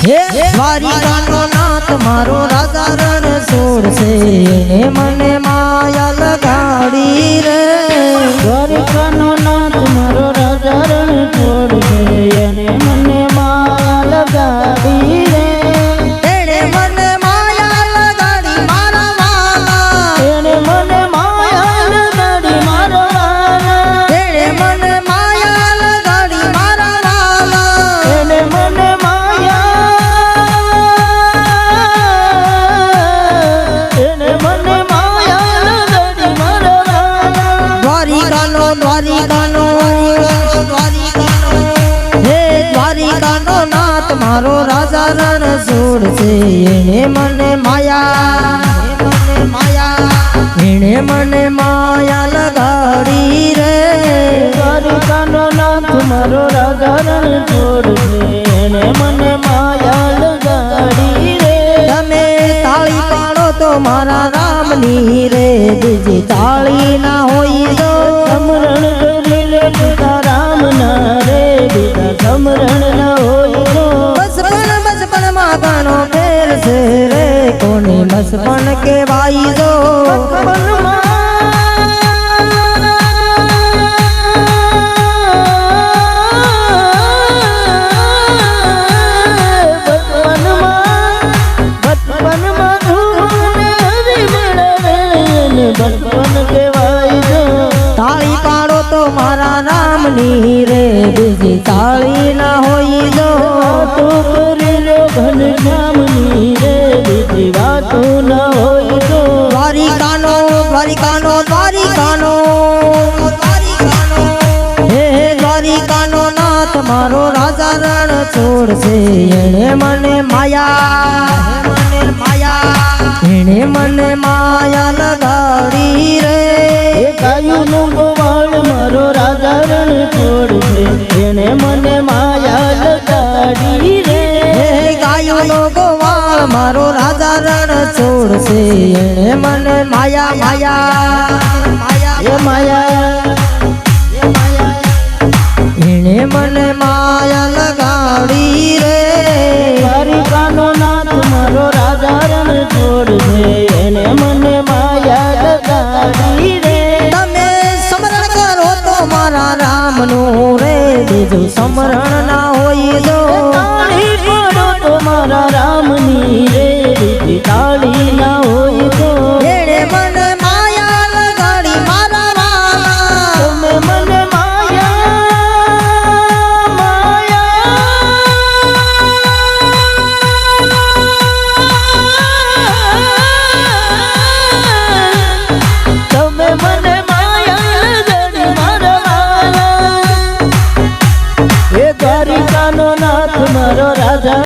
હે દ્વારિકાનો નાથ મારો રાજા રણ મારો રાજા રણ છોડશે એને મને માયા મને માયા એને મને માયા લગાડી રે દ્વારિકાનો નાથ મારો રાજા રણ છોડશે એને મને માયા લગાડી રે. તમે તાળી પાડો તો મારા રામની રે, બીજી તાળી ના પણ કેવાય જો તાળી પાડો તો મારા નામની રે બીજી તાળી મારો રાજા રણ છોડશે. એણે મને માયા મને માયા એણે મને માયા લગાડી રે. એ ગાયુંનું ગોવાળ મારો રાજા રણ છોડશે. એણે મને માયા લગાડી રે. ગોવાળ મારો રાજા રણ છોડશે. એણે મને માયા માયા માયા. એ માયા સમરણ ના હોય તો તાળી રામની રે તાળી ના હોય